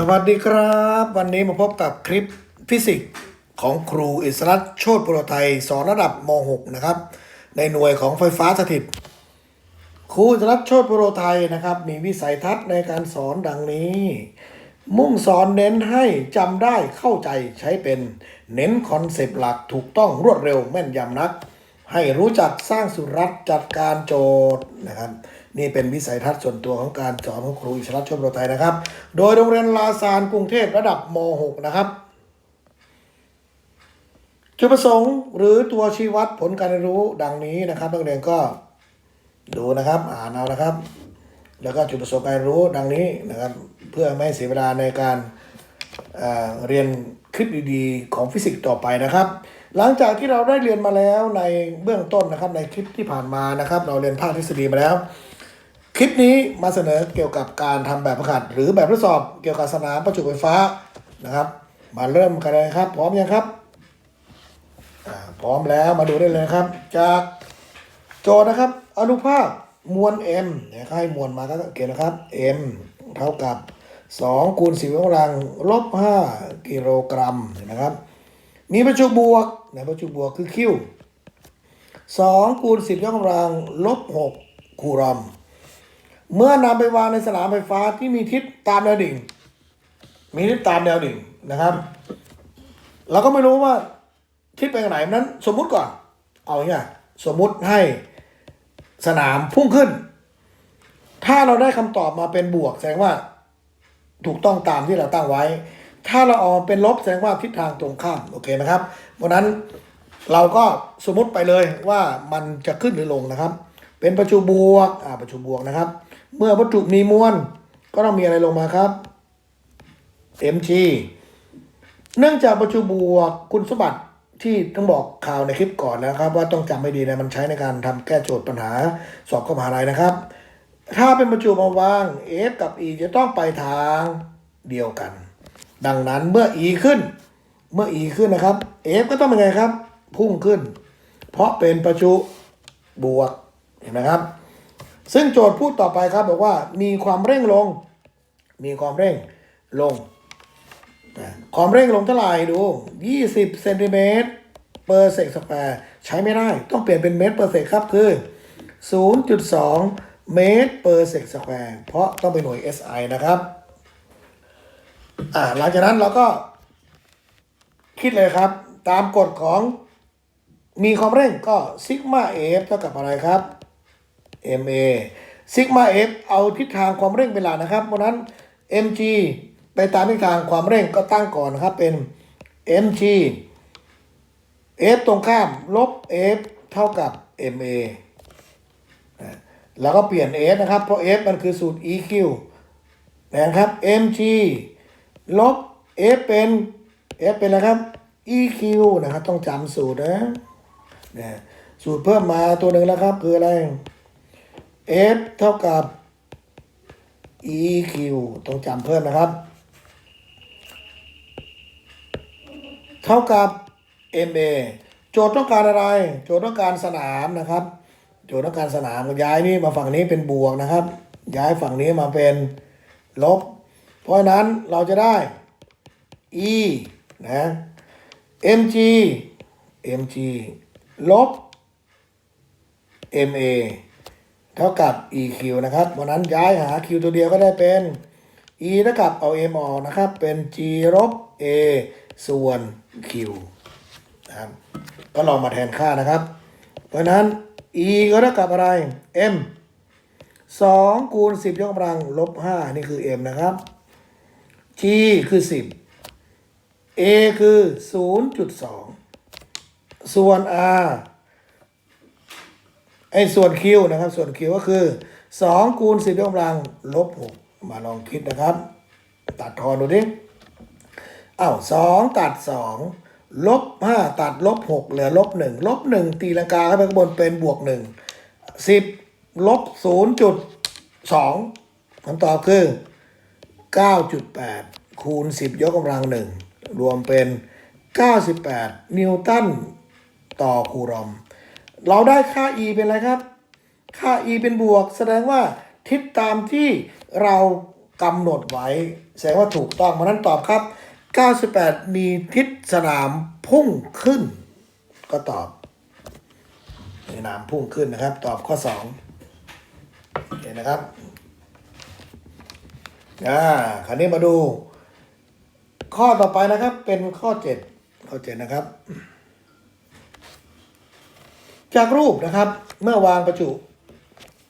สวัสดีครับ วันนี้มาพบกับคลิปฟิสิกส์ของครูอิสรัตโชติปุโรไทยสอนระดับม .6 นะครับ ในหน่วยของไฟฟ้าสถิต ครูอิสรัตโชติปุโรไทยนะครับ มีวิสัยทัศน์ในการสอนดังนี้ มุ่งสอนเน้นให้จำได้เข้าใจใช้เป็น เน้นคอนเซปต์หลักถูกต้องรวดเร็วแม่นยำนัก ให้รู้จักสร้างสุรัตน์จัดการโจทย์นะครับ นี่เป็นวิสัยทัศน์ส่วนตัวของการสอนของครูอิสรัตน์ชมโรไทยนะครับ โดยโรงเรียนลาซานกรุงเทพระดับม .6 นะครับจุดประสงค์หรือตัวชี้วัดผลการเรียนรู้ดังนี้นะครับนักเรียนก็ดูนะครับอ่านเอานะครับ แล้วก็จุดประสงค์การเรียนรู้ดังนี้นะครับ เพื่อไม่เสียเวลาในการเเรียนคลิปดีๆของฟิสิกส์ต่อไปนะครับ หลังจากที่เราได้เรียนมาแล้วในเบื้องต้นนะครับในคลิปที่ผ่านมานะครับ เราเรียนภาคทฤษฎีมาแล้ว คลิปนี้มาเสนอเกี่ยวกับการทำแบบฝึกหัดหรือแบบทดสอบเกี่ยวกับสนามประจุไฟฟ้านะครับ มาเริ่มกันเลยครับ พร้อมยังครับพร้อมแล้วมาดูได้เลยครับ จากโจทย์นะครับ อนุภาคมวล m เนี่ยเขาให้มวลมาก็เขียนนะครับ m เท่ากับ2คูณ10ยกกำลังลบ5กิโลกรัมนไหมครับ มีประจุบวกนะประจุบวกคือ q 2คูณ10ยกกำลังลบ6คูลอม เมื่อนำไปวางในสนามไฟฟ้าที่มีทิศตามแนวดิ่ง มีทิศตามแนวดิ่งนะครับเราก็ไม่รู้ว่าทิศไปไหนนั้น สมมุติก่อน เอาอย่างเงี้ยสมมุติให้สนามพุ่งขึ้น ถ้าเราได้คำตอบมาเป็นบวกแสดงว่า ถูกต้องตามที่เราตั้งไว้ ถ้าเราออกเป็นลบแสดงว่าทิศทางตรงข้ามโอเคไหมครับเพราะฉะนั้นเราก็สมมติไปเลยว่ามันจะขึ้นหรือลงนะครับ เป็นประจุบวกอ่าประจุบวกนะครับ เมื่อวัตถุมีมวลก็ต้องมีอะไรลงมาครับ mg เนื่องจากประจุบวกคุณสมบัติที่ต้องบอกข่าวในคลิปก่อนนะครับ ว่าต้องจำให้ดีนะมันใช้ในการทำแก้โจทย์ปัญหาสอบข้อมหาลัยนะครับ ถ้าเป็นประจุมาวาง f กับ e จะต้องไปทางเดียวกัน ดังนั้นเมื่อ e ขึ้น เมื่อ e ขึ้นนะครับ f ก็ต้องเป็นไงครับ พุ่งขึ้น เพราะเป็นประจุบวกเห็นไหมครับ ซึ่งโจทย์พูดต่อไปครับบอกว่ามีความเร่งลง มีความเร่งลง ความเร่งลงเท่าไหร่ดู 20เซนติเมตรเปอร์เซกสแควร์ใช้ไม่ได้ ต้องเปลี่ยนเป็นเมตรเปอร์เซกครับคือ 0.2 เมตรเปอร์เซกสแควร์เพราะต้องเป็นหน่วย SI นะครับอ่าหลังจากนั้นเราก็คิดเลยครับ ตามกฎของมีความเร่งก็ซิกมาเอฟเท่ากับอะไรครับ ma ซิกมา f เอาทิศทางความเร่งเป็นหลักนะครับ เพราะนั้น mg ไปตามทิศทางความเร่งก็ตั้งก่อนนะครับเป็น mg f ตรงข้ามลบ f เท่ากับ ma แล้วก็เปลี่ยน f นะครับ เพราะ f มันคือสูตร eq นะครับ mg ลบ f เป็น f เป็นอะไรครับ eq นะครับ ต้องจำสูตรนะนะ สูตรเพิ่มมาตัวหนึ่งแล้วครับ คืออะไร f เท่ากับ eq ต้องจำเพิ่มนะครับ เท่ากับ ma โจทย์ต้องการอะไร โจทย์ต้องการสนามนะครับ โจทย์ต้องการสนามย้ายนี่มาฝั่งนี้เป็นบวกนะครับ ย้ายฝั่งนี้มาเป็นลบ เพราะฉะนั้นเราจะได้ e นะ mg mg ลบ ma เท่ากับ eq นะครับวันนั้นย้ายหา q ตัวเดียวก็ได้เป็น e เท่ากับเอา m ออกนะครับ เป็น g ลบ a ส่วน q นะครับก็ลองมาแทนค่านะครับ เพราะฉะนั้น e ก็เท่ากับอะไร m 2คูณ10 ยกกำลังลบ 5 นี่คือ m นะครับ g คือ 10 a คือ 0.2 ส่วน r ไอ้ส่วน q นะครับ ส่วน q ก็คือ2คูณ10ยกกำลังลบ6มาลองคิดนะครับ ตัดทอนดูดิอ้าว2ตัด2ลบ5ตัดลบ6เหลือลบ1ลบ1ตีลังกาขึ้นไปข้างบนเป็นบวก1 10ลบ0.2คำตอบคือ9.8คูณ10ยกกำลัง1รวมเป็น98นิวตันต่อคูลอม เราได้ค่า e เป็นอะไรครับ ค่า e เป็นบวก แสดงว่าทิศตามที่เรากำหนดไว้ แสดงว่าถูกต้องเพรานั้นตอบครับ 98 มีทิศสนามพุ่งขึ้น ก็ตอบสนามพุ่งขึ้นนะครับ ตอบข้อ2เห็นนะครับอ่าคราวนี้มาดู ข้อต่อไปนะครับเป็นข้อ 7 ข้อ 7 นะครับ จากรูปนะครับ เมื่อวางประจุ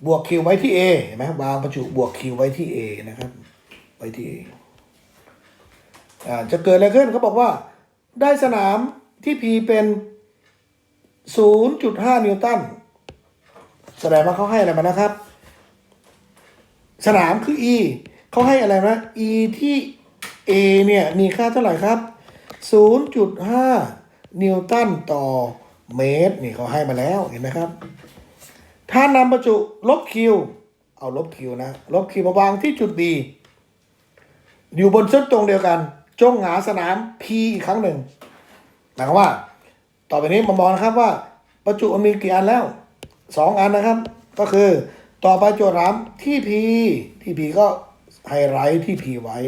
บวกคิวไว้ที่ A เห็นไหมวางประจุบวกคิวไว้ที่ A นะครับ ไว้ที่ A อ่าจะเกิดอะไรขึ้นเขาบอกว่า ได้สนามที่ P เป็น 0.5 นิวตัน แสดงว่าเขาให้อะไรมานะครับ สนามคือ E เขาให้อะไรนะ E ที่ A เนี่ย มีค่าเท่าไหร่ครับ 0.5 นิวตันต่อ เมตรนี่เขาให้มาแล้วเห็นไหมครับ ถ้านำประจุลบคิวเอาลบคิวนะ ลบคิวมาวางที่จุด B อยู่บนเส้นตรงเดียวกัน จงหาสนาม P อีกครั้งหนึ่งหมายความว่า ต่อไปนี้มามองนะครับว่า ประจุมันมีกี่อันแล้วสองอันนะครับ ก็คือต่อไปโจทย์ถามที่ P ที่ P ก็ไฮไลท์ที่ P ไว้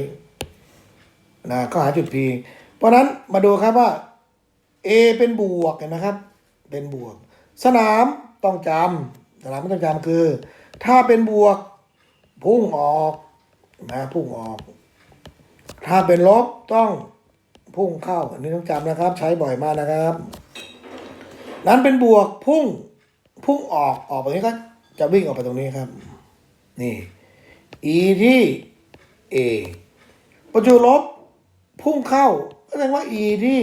นะก็หาจุด P เพราะฉะนั้นมาดูครับว่า A เป็นบวกเห็นนะครับ เป็นบวก สนามต้องจำสนามต้องจำคือ ถ้าเป็นบวก พุ่งออกนะพุ่งออก ถ้าเป็นลบต้องพุ่งเข้าอันนี้ต้องจำนะครับ ใช้บ่อยมากนะครับนั้นเป็นบวกพุ่งพุ่งออกออกไปนี้ก็จะวิ่งออกไปตรงนี้ครับ นี่ e ที่ a ประจุลบพุ่งเข้าก็แสดงว่า e ที่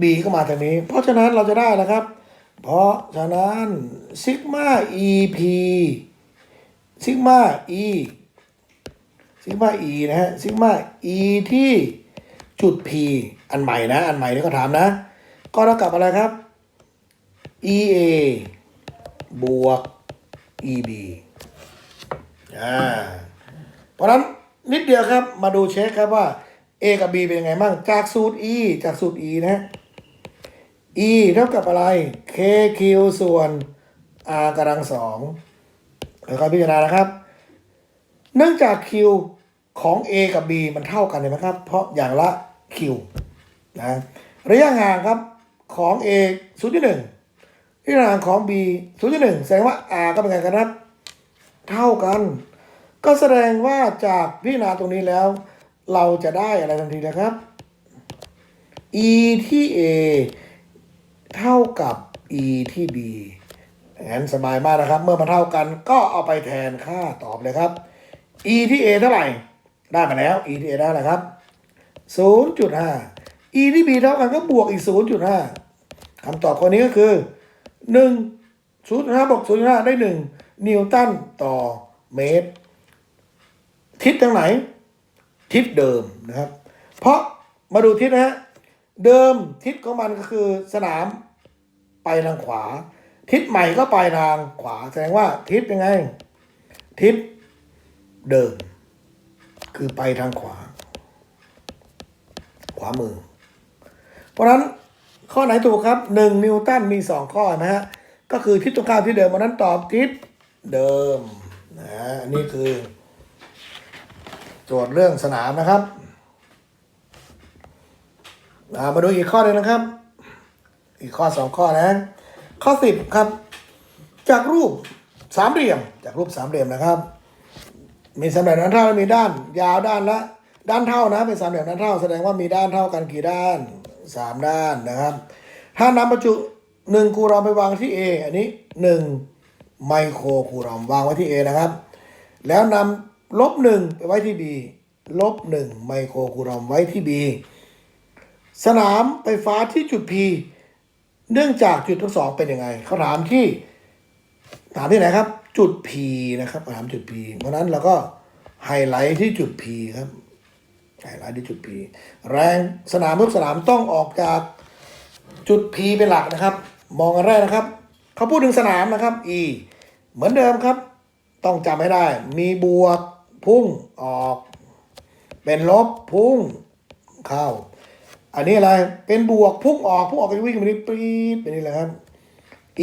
b ก็มาทางนี้ เพราะฉะนั้นเราจะได้นะครับ เพราะฉะนั้นซิกมา ep ซิกมา e ซิกมา e นะฮะซิกมา e ที่จุด p อันใหม่นะ อันใหม่นี่ก็ถามนะ ก็เท่ากับอะไรครับ ea บวก eb อ่าเพราะฉะนั้นนิดเดียวครับมาดูเช็คครับว่า A กับ B เป็นยังไงบ้างจากสูตร E จากสูตร E นะ E เท่ากับอะไร KQ ส่วน R กำลังสองค่อยๆพิจารณานะครับ เนื่องจาก Q ของ A กับ B มันเท่ากันเห็นไหมครับ เพราะอย่างละ Q นะระยะห่างครับของ A 0.1ระยะห่างของ B 0.1แสดงว่า R ก็เป็นไงกันครับ เท่ากัน ก็แสดงว่าจากพิจารณาตรงนี้แล้ว เราจะได้อะไรทันทีนะครับ e ที่ a เท่ากับ e ที่ b งั้นสบายมากนะครับ เมื่อมันเท่ากันก็เอาไปแทนค่าตอบเลยครับ e ที่ a เท่าไหร่ ได้มาแล้ว e ที่ a ได้อะไรครับ 0.5 e ที่ b เท่ากันก็บวกอีก 0.5คำตอบข้อนี้ก็คือ 1 0.5บวก0.5 ได้ 1 นิวตันต่อเมตร ทิศทางไหน ทิศเดิมนะครับ เพราะมาดูทิศนะฮะ เดิมทิศของมันก็คือสนามไปทางขวา ทิศใหม่ก็ไปทางขวา แสดงว่าทิศยังไง ทิศเดิม คือไปทางขวา ขวามือ เพราะนั้นข้อไหนถูกครับหนึ่งนิวตันมีสองข้อนะฮะก็คือทิศตรงข้ามที่เดิมเพราะนั้นตอบทิศเดิมนะอันนี่คือ โจทย์เรื่องสนามนะครับ มาดูอีกข้อหนึ่งนะครับ อีกข้อสองข้อนะ ข้อสิบครับ จากรูปสามเหลี่ยม จากรูปสามเหลี่ยมนะครับ มีสามเหลี่ยมด้านเท่ามีด้าน ยาวด้านละ ด้านเท่านะ เป็นสามเหลี่ยมด้านเท่า แสดงว่ามีด้านเท่ากันกี่ด้านสามด้านนะครับ ถ้านำประจุหนึ่งคูรอมไปวางที่ A อันนี้หนึ่งไมโครคูรอมวางไว้ที่ A นะครับ แล้วนำลบหนึ่งไปไว้ที่ B ลบหนึ่งไมโครคูรอมไว้ที่ B สนามไฟฟ้าที่จุด P เนื่องจากจุดทั้งสองเป็นยังไงเขาถามที่ถามที่ไหนครับ จุด P นะครับถามจุด P เพราะฉะนั้นเราก็ไฮไลท์ที่จุด P ครับไฮไลท์ที่จุด P แรงสนามทุกสนามต้องออกจากจุด P เป็นหลักนะครับ มองกันแรกนะครับ เขาพูดถึงสนามนะครับ E เหมือนเดิมครับ ต้องจำให้ได้ มีบวกพุ่งออก เป็นลบพุ่งเข้า อันนี้อะไร เป็นบวกพุ่งออกพุ่งออกก็จะวิ่งไปนี่ปี๊ดไปนี่แหละครับ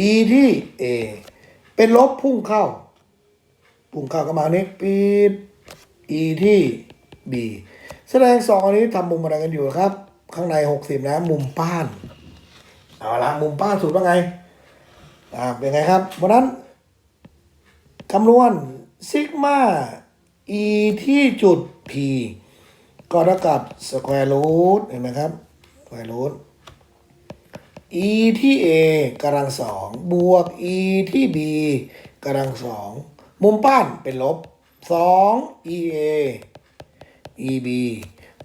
e ที่ a เป็นลบพุ่งเข้า พุ่งเข้าก็มานี้ปี๊ด e ที่ b แสดงสองอันนี้ทำมุมอะไรกันอยู่ครับ ข้างในหกสิบนะ มุมป้าน เอาละมุมป้านสูตรว่าไง อ่า เป็นไงครับ เพราะนั้นคำนวณซิกมา e ที่จุด p ก็เท่ากับ square root เห็นไหมครับ square root e ที่ a กำลังสองบวก e ที่ b กำลังสองมุมป้านเป็นลบสอง e a e b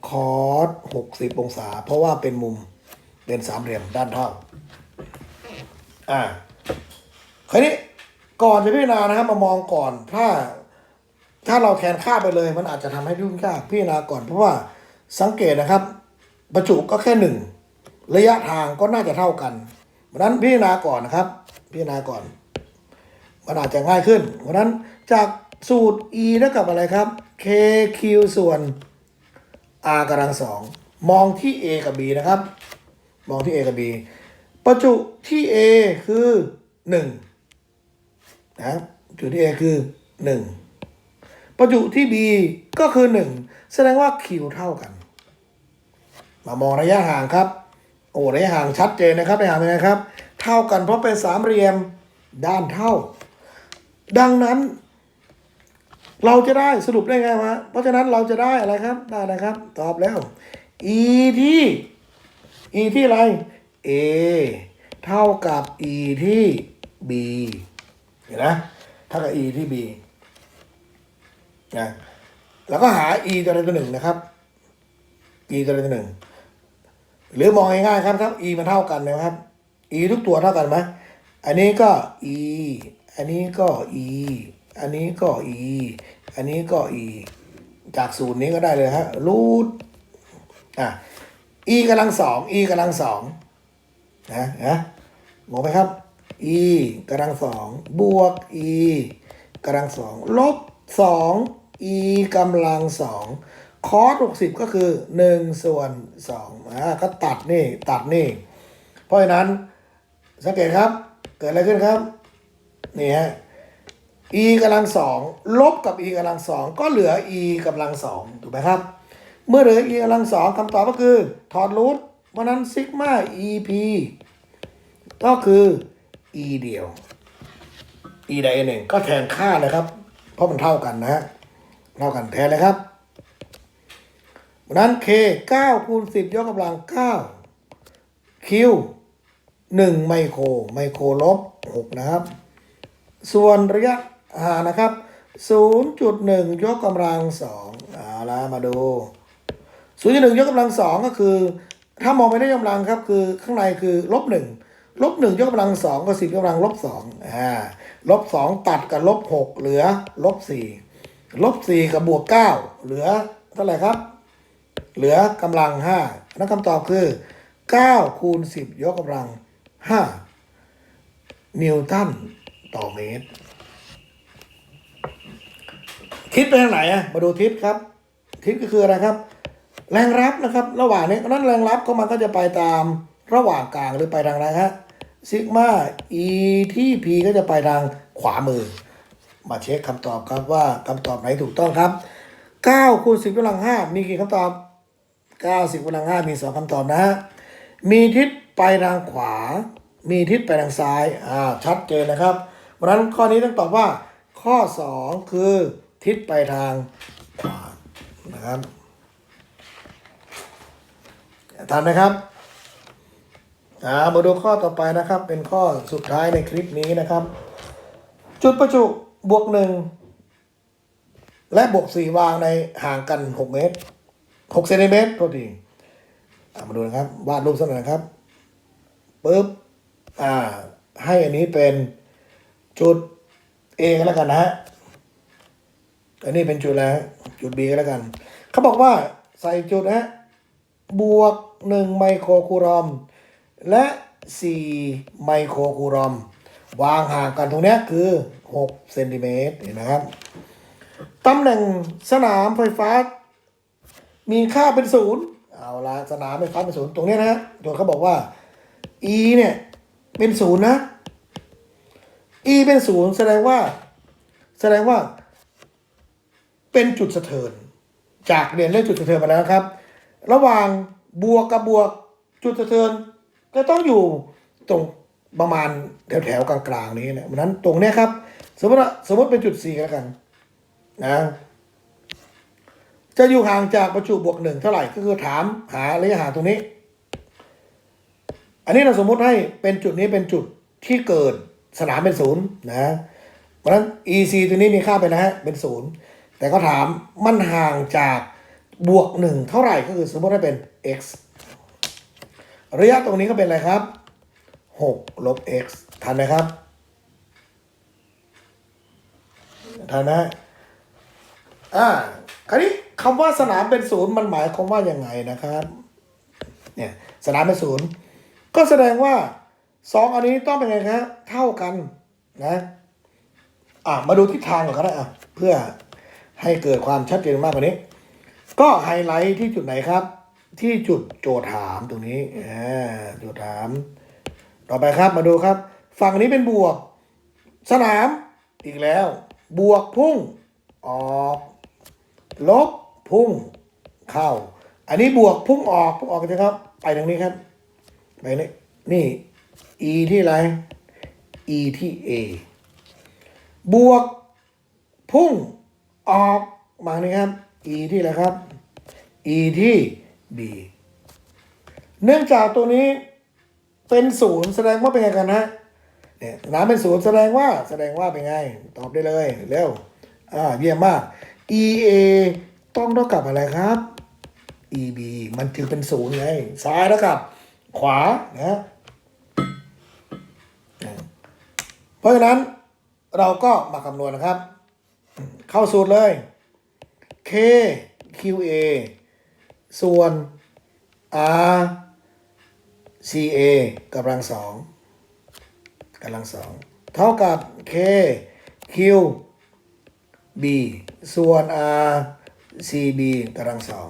คอสหกสิบองศา เพราะว่าเป็นมุมเป็นสามเหลี่ยมด้านเท่า อ่าคราวนี้ก่อนจะพิจารณานะครับมามองก่อนถ้าถ้าเราแทนค่าไปเลย มันอาจจะทำให้ยุ่งยากพิจารณาก่อนเพราะว่าสังเกตนะครับ ประจุก็แค่หนึ่งระยะทางก็น่าจะเท่ากันเพราะนั้นพิจารณาก่อนนะครับ พิจารณาก่อนมันอาจจะง่ายขึ้น เพราะนั้นจากสูตร e เท่ากับอะไรครับ kq ส่วน r กำลังสองมองที่ a กับ b นะครับ มองที่ a กับ b ประจุที่ a คือ1นะครับจุดที่ a คือ 1 ประจุที่ b ก็คือ 1 แสดงว่า q เท่ากัน มามองระยะห่างครับ โอ้ระยะห่างชัดเจนนะครับระยะห่างเป็นไงครับ เท่ากันเพราะเป็นสามเหลี่ยมด้านเท่า ดังนั้น เราจะได้สรุปได้ไงวะเพราะฉะนั้นเราจะได้อะไรครับได้นะครับ ตอบแล้ว e ที่ e ที่อะไร a เท่ากับ e ที่ b เห็นไหมเท่ากับ e ที่ b นะแล้วก็หา e ตัวใดตัวหนึ่งนะครับ e ตัวใดตัวหนึ่งหรือมองง่ายๆครับถ้า e มันเท่ากันนะครับ e ทุกตัวเท่ากันไหมอันนี้ก็ e อันนี้ก็ e อันนี้ก็ e อันนี้ก็ e จากสูตรนี้ก็ได้เลยฮะรูทอะ e กำลังสอง e กำลังสองนะนะงงไหมครับ e กำลังสองบวก e กำลังสองลบสอง e กำลังสอง คอสหกสิบก็คือหนึ่งส่วนสองอ่าก็ตัดนี่ตัดนี่ เพราะฉะนั้นสังเกตครับ เกิดอะไรขึ้นครับ นี่ฮะ e กำลังสองลบกับ e กำลังสองก็เหลือ e กำลังสองถูกไหมครับ เมื่อเหลือ e กำลังสองคำตอบก็คือ ถอดรูทเพราะนั้นซิกมา ep ก็คือ e เดียว e ใดหนึ่งก็แทนค่าเลยครับ เพราะมันเท่ากันนะฮะเท่ากันแทนเลยครับ เพราะนั้น k 9คูณ10 ยกกำลัง 9 q 1 ไมโคร ไมโครลบ 6 นะครับ ส่วนระยะห่างนะครับ 0.1 ยกกำลัง2เอาละมาดู 0.1 ยกกำลัง 2 ก็คือ ถ้ามองไม่ได้ยกกำลังครับ คือข้างในคือลบ 1 ลบ 1 ยกกำลัง 2 ก็ 10 ยกกำลังลบ2อ่าลบ 2 ตัดกับลบ 6 เหลือลบ 4 ลบ 4 กับบวก 9 เหลือเท่าไหร่ครับ เหลือกำลัง5นั่นคำตอบคือ 9 คูณ 10 ยกกำลัง 5 นิวตันต่อเมตร ทิศไปทางไหนอะมาดูทิศครับ ทิศก็คืออะไรครับ แรงรับนะครับ ระหว่างนี้นั้นแรงรับก็มันก็จะไปตามระหว่างกลางหรือไปทางไหนฮะซิกมา e ที่ p ก็จะไปทางขวามือ มาเช็คคำตอบครับว่าคำตอบไหนถูกต้องครับ9คูณ10กำลัง5มีกี่คำตอบ 90กำลัง5มี 2คำตอบนะฮะมีทิศไปทางขวา มีทิศไปทางซ้าย อ่า ชัดเจนนะครับเพราะนั้นข้อนี้ต้องตอบว่า ข้อ 2 คือทิศไปทางขวา นะครับทันไหมครับอ่ามาดูข้อต่อไปนะครับ เป็นข้อสุดท้ายในคลิปนี้นะครับ จุดประจุบวกหนึ่งและบวกสี่วางในห่างกันหกเมตร หกเซนติเมตรโทษทีมาดูนะครับ วาดรูปสักหน่อยนะครับปึ๊บอ่า ให้อันนี้เป็นจุด A ก็แล้วกันนะฮะอันนี้เป็นจุดแล้วจุด B ก็แล้วกัน เขาบอกว่าใส่จุดนะฮะบวกหนึ่งไมโครคูรอม และสี่ไมโครคูรอม วางห่างกันตรงนี้คือหกเซนติเมตรเห็นนะครับตำแหน่งสนามไฟฟ้า มีค่าเป็นศูนย์เอาละสนามไฟฟ้าเป็นศูนย์ตรงนี้นะฮะโจทย์เขาบอกว่า e เนี่ยเป็นศูนย์นะ e เป็นศูนย์แสดงว่า แสดงว่า เป็นจุดสะเทิน จากเรียนเรื่องจุดสะเทินมาแล้วครับ ระหว่างบวกกับบวกจุดสะเทินก็ต้องอยู่ตรงประมาณแถวแถวๆกลางๆนี้นะเพราะนั้นตรงเนี้ยครับ สมมติสมมติเป็นจุด4แล้วกัน นะ จะอยู่ห่างจากประจุบวกหนึ่งเท่าไหร่ก็คือถามหาระยะห่างตรงนี้ อันนี้เราสมมุติให้เป็นจุดนี้เป็นจุดที่เกิดสนามเป็นศูนย์นะเพราะฉะนั้น EC ตัวนี้มีค่าไปนะฮะเป็นศูนย์แต่ก็ถามมันห่างจากบวกหนึ่งเท่าไหร่ก็คือสมมติให้เป็น x ระยะตรงนี้ก็เป็นอะไรครับ6ลบ x ทันไหมครับทันไหมอ่าคราวนี้ คำว่าสนามเป็นศูนย์มันหมายความว่าอยังไงนะครับ เนี่ยสนามเป็นศูนย์ก็แสดงว่าสองอันนี้ต้องเป็นไงครับเท่ากันนะอะมาดูทิศทางก่อนก็ได้อะเพื่อให้เกิดความชัดเจนมากกว่านี้ ก็ไฮไลท์ที่จุดไหนครับ ที่จุดโจทย์ถามตรงนี้อ่าโจทย์ถาม ต่อไปครับมาดูครับ ฝั่งนี้เป็นบวก สนามอีกแล้ว บวกพุ่งออกลบ พุ่งเข้า อันนี้บวกพุ่งออกพุ่งออกนะครับ ไปทางนี้ครับ ไปนี่นี่ e ที่อะไร e ที่ a บวกพุ่งออกมานี่ครับ e ที่อะไรครับ e ที่ b เนื่องจากตัวนี้เป็นศูนย์แสดงว่าเป็นไงกันนะเนี่ยน้ำเป็นศูนย์แสดงว่าแสดงว่าเป็นไง ตอบได้เลย เร็ว อ่าเยี่ยมมาก e a ต้องเท่ากับอะไรครับ e b มันจึงเป็นศูนย์ไง ซ้ายเท่ากับ ขวานะเพราะฉะนั้นเราก็มาคำนวณนะครับ เข้าสูตรเลย k q a ส่วน r c a กำลังสองกำลังสองเท่ากับ k q b ส่วน r c b กำลังสอง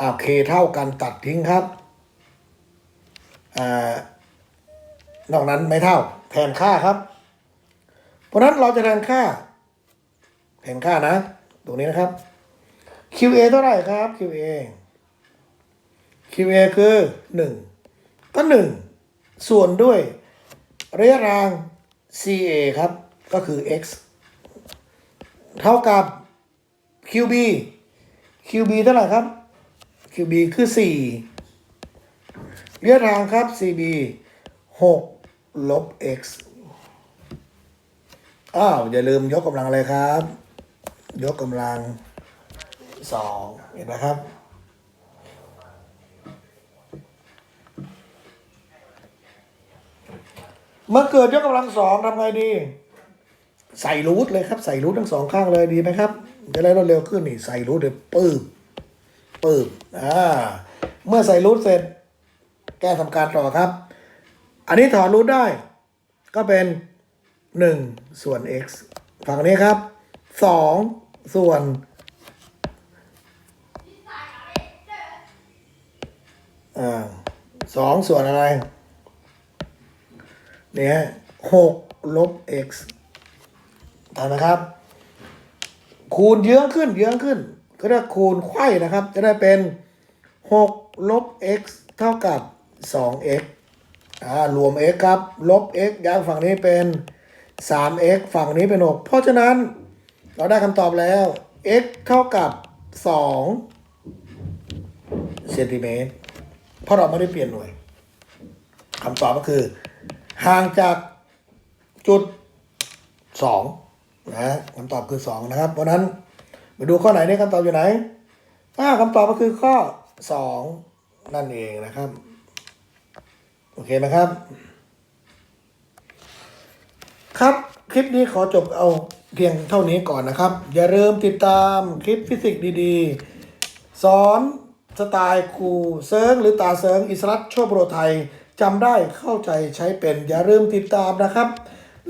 อ้าว k เท่ากันตัดทิ้งครับอ่านอกนั้นไม่เท่า แทนค่าครับ เพราะฉะนั้นเราจะแทนค่า แทนค่านะ ตรงนี้นะครับ QA เท่าไหร่ครับ QA QA คือ1ก็1 ส่วนด้วยระยะทาง CA ครับ ก็คือ x เท่ากับ QB QB เท่าไหร่ครับ QB คือ4ระยะทางครับ CB 6 ลบ x อ้าว อย่าลืมยกกำลังอะไรครับ ยกกำลัง 2 เห็นไหมครับเมื่อเกิดยกกำลังสองทำไงดี ใส่รูทเลยครับ ใส่รูททั้งสองข้างเลยดีไหมครับ จะได้รวดเร็วขึ้นนี่ใส่รูทเลยปืบปืบอ่าเมื่อใส่รูทเสร็จ แก้ทำการต่อครับ อันนี้ถอนรูทได้ ก็เป็นหนึ่งส่วน x ฝั่งนี้ครับสองส่วนอ่าสองส่วนอะไร เนี่ยหกลบ x ถูกไหมครับ คูณเยื้องขึ้นเยื้องขึ้น ก็ได้คูณไขว้นะครับ จะได้เป็นหกลบ x เท่ากับสอง x อ่ารวม x ครับ ลบ x ย้ายฝั่งนี้เป็น 3x ฝั่งนี้เป็น 6 เพราะฉะนั้นเราได้คำตอบแล้ว x เท่ากับ 2 เซนติเมตร เพราะเราไม่ได้เปลี่ยนหน่วยคำตอบก็คือ ห่างจากจุด 2 นะคำตอบคือ 2 นะครับ เพราะนั้นมาดูข้อไหนนี่คำตอบอยู่ไหนอ่าคำตอบก็คือข้อ 2 นั่นเองนะครับ โอเคนะครับ ครับคลิปนี้ขอจบเอาเพียงเท่านี้ก่อนนะครับ อย่าลืมติดตามคลิปฟิสิกส์ดีๆ สอนสไตล์ครูเซิร์งหรือตาเซิร์งอิสรัตโชคโปรไทยจำได้เข้าใจใช้เป็น อย่าลืมติดตามนะครับ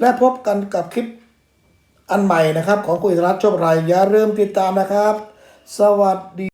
และพบกันกับคลิป อันใหม่นะครับ ของคุณอิสรัตโชคไรอย่าลืมติดตามนะครับ สวัสดี